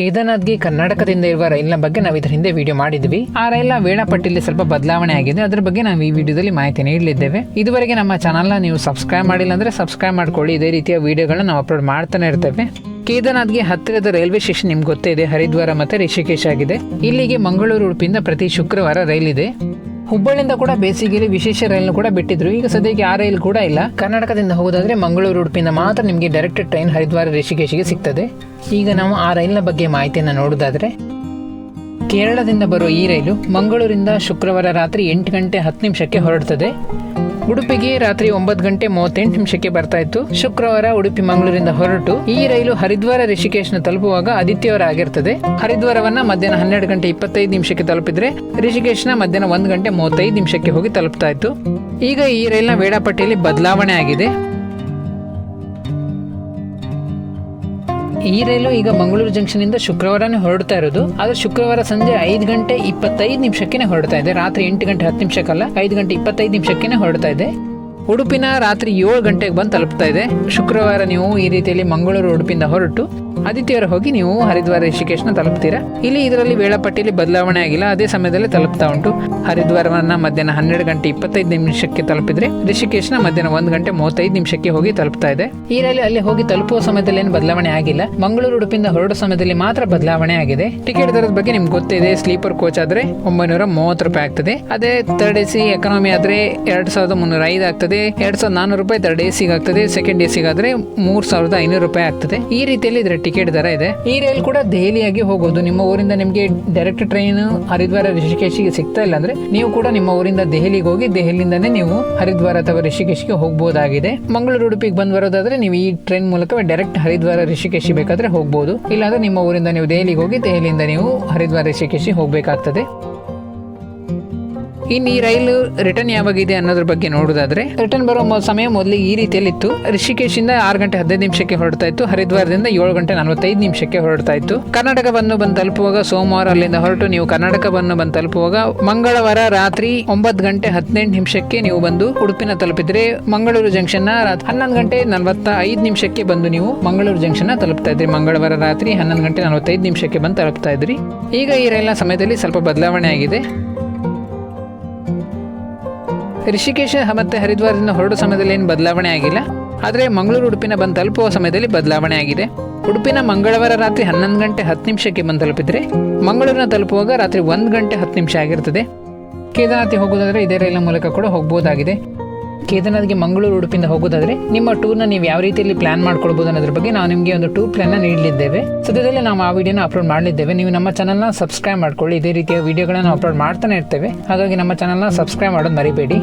ಕೇದಾರ್ನಾಥ್ಗೆ ಕರ್ನಾಟಕದಿಂದ ಇರುವ ರೈಲ್ನ ಬಗ್ಗೆ ನಾವು ಇದರ ಹಿಂದೆ ವಿಡಿಯೋ ಮಾಡಿದ್ವಿ. ಆ ರೈಲ್ನ ವೇಳಾಪಟ್ಟಿಯಲ್ಲಿ ಸ್ವಲ್ಪ ಬದಲಾವಣೆ ಆಗಿದೆ. ಅದರ ಬಗ್ಗೆ ನಾವು ಈ ವಿಡಿಯೋದಲ್ಲಿ ಮಾಹಿತಿ ನೀಡಲಿದ್ದೇವೆ. ಇದುವರೆಗೆ ನಮ್ಮ ಚಾನಲ್ನ ನೀವು ಸಬ್ಸ್ಕ್ರೈಬ್ ಮಾಡಿಲ್ಲ ಅಂದ್ರೆ ಸಬ್ಸ್ಕ್ರೈಬ್ ಮಾಡ್ಕೊಳ್ಳಿ. ಇದೇ ರೀತಿಯ ವಿಡಿಯೋಗಳನ್ನ ನಾವು ಅಪ್ಲೋಡ್ ಮಾಡ್ತಾನೆ ಇರ್ತೇವೆ. ಕೇದಾರ್ನಾಥ್ಗೆ ಹತ್ತಿರದ ರೈಲ್ವೆ ಸ್ಟೇಷನ್ ನಿಮ್ಗೆ ಗೊತ್ತೇ ಇದೆ. ಹರಿದ್ವಾರ ಮತ್ತೆ ರಿಷಿಕೇಶ್ ಆಗಿದೆ. ಇಲ್ಲಿಗೆ ಮಂಗಳೂರು ಉಡುಪಿಯಿಂದ ಪ್ರತಿ ಶುಕ್ರವಾರ ರೈಲ್ ಇದೆ ಹುಬ್ಬಳ್ಳಿಯಿಂದ ಕೂಡ ಬೇಸಿಗೆಯಲ್ಲಿ ವಿಶೇಷ ರೈಲ್ನ ಕೂಡ ಬಿಟ್ಟಿದ್ರು. ಈಗ ಸದ್ಯಕ್ಕೆ ಆ ರೈಲ್ ಕೂಡ ಇಲ್ಲ. ಕರ್ನಾಟಕದಿಂದ ಹೋಗೋದಾದ್ರೆ ಮಂಗಳೂರು ಉಡುಪಿಯಿಂದ ಮಾತ್ರ ನಿಮಗೆ ಡೈರೆಕ್ಟ್ ಟ್ರೈನ್ ಹರಿದ್ವಾರ ರಿಷಿಕೇಶ್ಗೆ ಸಿಗ್ತದೆ. ಈಗ ನಾವು ಆ ರೈಲ್ನ ಬಗ್ಗೆ ಮಾಹಿತಿಯನ್ನು ನೋಡೋದಾದ್ರೆ, ಕೇರಳದಿಂದ ಬರುವ ಈ ರೈಲು ಮಂಗಳೂರಿಂದ ಶುಕ್ರವಾರ ರಾತ್ರಿ ಎಂಟು ಗಂಟೆ ಹತ್ತು ನಿಮಿಷಕ್ಕೆ ಹೊರಡ್ತದೆ. ಉಡುಪಿಗೆ ರಾತ್ರಿ ಒಂಬತ್ತು ಗಂಟೆ ಮೂವತ್ತೆಂಟು ನಿಮಿಷಕ್ಕೆ ಬರ್ತಾ ಇತ್ತು. ಶುಕ್ರವಾರ ಉಡುಪಿ ಮಂಗಳೂರಿಂದ ಹೊರಟು. ಈ ರೈಲು ಹರಿದ್ವಾರ ರಿಷಿಕೇಶ್ನ ತಲುಪುವಾಗ ಆದಿತ್ಯವಾರ ಆಗಿರ್ತದೆ. ಹರಿದ್ವಾರವನ್ನ ಮಧ್ಯಾಹ್ನ ಹನ್ನೆರಡು ಗಂಟೆ ಇಪ್ಪತ್ತೈದು ನಿಮಿಷಕ್ಕೆ ತಲುಪಿದ್ರೆ ರಿಷಿಕೇಶ್ನ ಮಧ್ಯಾಹ್ನ ಒಂದು ಗಂಟೆ ಮೂವತ್ತೈದು ನಿಮಿಷಕ್ಕೆ ಹೋಗಿ ತಲುಪ್ತಾ ಇತ್ತು. ಈಗ ಈ ರೈಲ್ನ ವೇಳಾಪಟ್ಟಿಯಲ್ಲಿ ಬದಲಾವಣೆ ಆಗಿದೆ. ಈ ರೈಲು ಈಗ ಮಂಗಳೂರು ಜಂಕ್ಷನ್ ಇಂದ ಶುಕ್ರವಾರನೇ ಹೊರಡ್ತಾ ಇರೋದು. ಆದ್ರೆ ಶುಕ್ರವಾರ ಸಂಜೆ ಐದು ಗಂಟೆ ಇಪ್ಪತ್ತೈದು ನಿಮಿಷಕ್ಕೆ ಹೊರಡ್ತಾ ಇದೆ. ರಾತ್ರಿ ಎಂಟು ಗಂಟೆ ಹತ್ತು ನಿಮಿಷಕ್ಕಲ್ಲ, ಐದು ಗಂಟೆ ಇಪ್ಪತ್ತೈದು ನಿಮಿಷಕ್ಕೆ ಹೊರಡ್ತಾ ಇದೆ. ಉಡುಪಿನ ರಾತ್ರಿ ಏಳು ಗಂಟೆಗೆ ಬಂದು ತಲುಪ್ತಾ ಇದೆ. ಶುಕ್ರವಾರ ನೀವು ಈ ರೀತಿಯಲ್ಲಿ ಮಂಗಳೂರು ಉಡುಪಿಂದ ಹೊರಟು ಆದಿತ್ಯವಾರ ಹೋಗಿ ನೀವು ಹರಿದ್ವಾರ ಋಷಿಕೇಶ್ನ ತಲುಪ್ತೀರಾ? ಇಲ್ಲಿ ಇದರಲ್ಲಿ ವೇಳಾಪಟ್ಟಿಯಲ್ಲಿ ಬದಲಾವಣೆ ಆಗಿಲ್ಲ. ಅದೇ ಸಮಯದಲ್ಲಿ ತಲುಪ್ತಾ ಉಂಟು. ಹರಿದ್ವಾರವನ್ನ ಮಧ್ಯಾಹ್ನ ಹನ್ನೆರಡು ಗಂಟೆ ಇಪ್ಪತ್ತೈದು ನಿಮಿಷಕ್ಕೆ ತಲುಪಿದ್ರೆ ಋಷಿಕೇಶ್ನ ಮಧ್ಯಾಹ್ನ ಒಂದು ಗಂಟೆ ಮೂವತ್ತೈದು ನಿಮಿಷಕ್ಕೆ ಹೋಗಿ ತಲುಪ್ತಾ ಇದೆ. ಈ ಅಲ್ಲಿ ಹೋಗಿ ತಲುಪುವ ಸಮಯದಲ್ಲಿ ಏನು ಬದಲಾವಣೆ ಆಗಿಲ್ಲ. ಮಂಗಳೂರು ಉಡುಪಿಂದ ಹೊರಡುವ ಸಮಯದಲ್ಲಿ ಮಾತ್ರ ಬದಲಾವಣೆ ಆಗಿದೆ. ಟಿಕೆಟ್ ದರದ ಬಗ್ಗೆ ನಿಮ್ಗೆ ಗೊತ್ತಿದೆ. ಸ್ಲೀಪರ್ ಕೋಚ್ ಆದ್ರೆ ಒಂಬೈನೂರ ಮೂವತ್ತು ರೂಪಾಯಿ ಆಗ್ತದೆ. ಅದೇ ಥರ್ಡ್ ಎ ಸಿ ಎಕಾನಮಿ ಆದ್ರೆ ಎರಡ್ ಸಾವಿರದ ಮುನ್ನೂರ ಐದು ಆಗ್ತದೆ. ಎರಡ್ ಸಾವಿರದ ನಾನೂರು ರೂಪಾಯಿ ಥರ್ಡ್ ಎ ಸಿಗಾಗ್ತದೆ ಸೆಕೆಂಡ್ ಎ ಸಿಗಾದ್ರೆ ಮೂರ್ ಸಾವಿರದ ಐನೂರು ರೂಪಾಯಿ ಆಗ್ತದೆ. ಈ ರೀತಿಯಲ್ಲಿ ಇದರ ಟಿಕೆಟ್ ದರ ಇದೆ. ಈ ರೈಲ್ ಕೂಡ ದೆಹಲಿಯಾಗಿ ಹೋಗೋದು. ನಿಮ್ಮ ಊರಿಂದ ನಿಮಗೆ ಡೈರೆಕ್ಟ್ ಟ್ರೈನ್ ಹರಿದ್ವಾರ ಋಷಿಕೇಶಿಗೆ ಸಿಗ್ತಾ ಇಲ್ಲ ಅಂದ್ರೆ ನೀವು ಕೂಡ ನಿಮ್ಮ ಊರಿಂದ ದೆಹಲಿಗೆ ಹೋಗಿ, ದೆಹಲಿಯಿಂದಾನೇ ನೀವು ಹರಿದ್ವಾರ ಅಥವಾ ಋಷಿಕೇಶಿಗೆ ಹೋಗಬಹುದಾಗಿದೆ ಮಂಗಳೂರು, ಉಡುಪಿಗೆ ಬಂದ್ ಬರೋದಾದ್ರೆ ನೀವು ಈ ಟ್ರೈನ್ ಮೂಲಕ ಡೈರೆಕ್ಟ್ ಹರಿದ್ವಾರ ರಿಷಿಕೇಶಿ ಬೇಕಾದ್ರೆ ಹೋಗಬಹುದು ಇಲ್ಲಾಂದ್ರೆ ನಿಮ್ಮ ಊರಿಂದ ನೀವು ದೆಹಲಿಗೆ ಹೋಗಿ, ದೆಹಲಿಯಿಂದ ನೀವು ಹರಿದ್ವಾರ ಋಷಿಕೇಶಿ ಹೋಗಬೇಕಾಗ್ತದೆ. ಇನ್ನು ಈ ರೈಲು ರಿಟರ್ನ್ ಯಾವಾಗಿದೆ ಅನ್ನೋದ್ರ ಬಗ್ಗೆ ನೋಡೋದಾದ್ರೆ ರಿಟರ್ನ್ ಬರೋ ಸಮಯ ಮೊದಲು ಈ ರೀತಿಯಲ್ಲಿ ಇತ್ತು ರಿಷಿಕೇಶಿಂದ ಆರು ಗಂಟೆ ಹದಿನೈದು ನಿಮಿಷಕ್ಕೆ ಹೊರಡ್ತಾ ಇತ್ತು. ಹರಿದ್ವಾರದಿಂದ ಏಳು ಗಂಟೆ ನಲವತ್ತೈದು ನಿಮಿಷಕ್ಕೆ ಹೊರಡ್ತಾ ಇತ್ತು. ಕರ್ನಾಟಕ ಬಂದು ತಲುಪುವಾಗ ಸೋಮವಾರ ಅಲ್ಲಿಂದ ಹೊರಟು ನೀವು ಕರ್ನಾಟಕ ಬಂದು ತಲುಪುವಾಗ ಮಂಗಳವಾರ ರಾತ್ರಿ ಒಂಬತ್ತು ಗಂಟೆ ಹದಿನೆಂಟು ನಿಮಿಷಕ್ಕೆ ನೀವು ಬಂದು ಉಡುಪಿನ ತಲುಪಿದ್ರೆ ಮಂಗಳೂರು ಜಂಕ್ಷನ್ ಹನ್ನೊಂದು ಗಂಟೆ ನಲವತ್ತ ಐದು ನಿಮಿಷಕ್ಕೆ ಬಂದು ನೀವು ಮಂಗಳೂರು ಜಂಕ್ಷನ್ ತಲುಪ್ತಾ ಇದ್ರಿ. ಮಂಗಳವಾರ ರಾತ್ರಿ ಹನ್ನೊಂದು ಗಂಟೆ ನಲವತ್ತೈದು ನಿಮಿಷಕ್ಕೆ ಬಂದು ತಲುಪ್ತಾ ಇದ್ರಿ. ಈಗ ಈ ರೈಲ್ನ ಸಮಯದಲ್ಲಿ ಸ್ವಲ್ಪ ಬದಲಾವಣೆ ಆಗಿದೆ. ರಿಷಿಕೇಶ ಮತ್ತು ಹರಿದ್ವಾರದಿಂದ ಹೊರಡೋ ಸಮಯದಲ್ಲಿ ಏನು ಬದಲಾವಣೆ ಆಗಿಲ್ಲ. ಆದರೆ ಮಂಗಳೂರು ಉಡುಪಿನ ಬಂದು ತಲುಪುವ ಸಮಯದಲ್ಲಿ ಬದಲಾವಣೆ ಆಗಿದೆ. ಉಡುಪಿನ ಮಂಗಳವಾರ ರಾತ್ರಿ ಹನ್ನೊಂದು ಗಂಟೆ ಹತ್ತು ನಿಮಿಷಕ್ಕೆ ಬಂದು ತಲುಪಿದ್ರೆ ಮಂಗಳೂರಿನ ತಲುಪುವಾಗ ರಾತ್ರಿ ಒಂದು ಗಂಟೆ ಹತ್ತು ನಿಮಿಷ ಆಗಿರ್ತದೆ. ಕೇದಾರ್ನಾಥಿ ಹೋಗೋದಾದರೆ ಇದೇ ರೈಲಿನ ಮೂಲಕ ಕೂಡ ಹೋಗ್ಬೋದಾಗಿದೆ. ಕೇದಾರ್ನಾಥ್ಗೆ ಮಂಗಳೂರು ಉಡುಪಿಂದ ಹೋಗೋದಾದ್ರೆ ನಿಮ್ಮ ಟೂರ್ನ ನೀವು ಯಾವ ರೀತಿಯಲ್ಲಿ ಪ್ಲಾನ್ ಮಾಡ್ಕೊಳ್ಬೋದು ಅನ್ನೋದ್ರ ಬಗ್ಗೆ ನಾವು ನಿಮಗೆ ಒಂದು ಟೂರ್ ಪ್ಲಾನ್ನ ನೀಡಲಿದ್ದೇವೆ. ಸದ್ಯದಲ್ಲೇ ನಾವು ಆ ವಿಡಿಯೋನ ಅಪ್ಲೋಡ್ ಮಾಡಲಿದ್ದೇವೆ. ನೀವು ನಮ್ಮ ಚಾನಲ್ನ ಸಬ್ಸ್ಕ್ರೈಬ್ ಮಾಡ್ಕೊಳ್ಳಿ. ಇದೇ ರೀತಿಯ ವಿಡಿಯೋಗಳನ್ನು ಅಪ್ಲೋಡ್ ಮಾಡ್ತಾನೆ ಇರ್ತೇವೆ. ಹಾಗಾಗಿ ನಮ್ಮ ಚಾನಲ್ನ ಸಬ್ಸ್ಕ್ರೈಬ್ ಮಾಡೋದು ಮರಿಬೇಡಿ.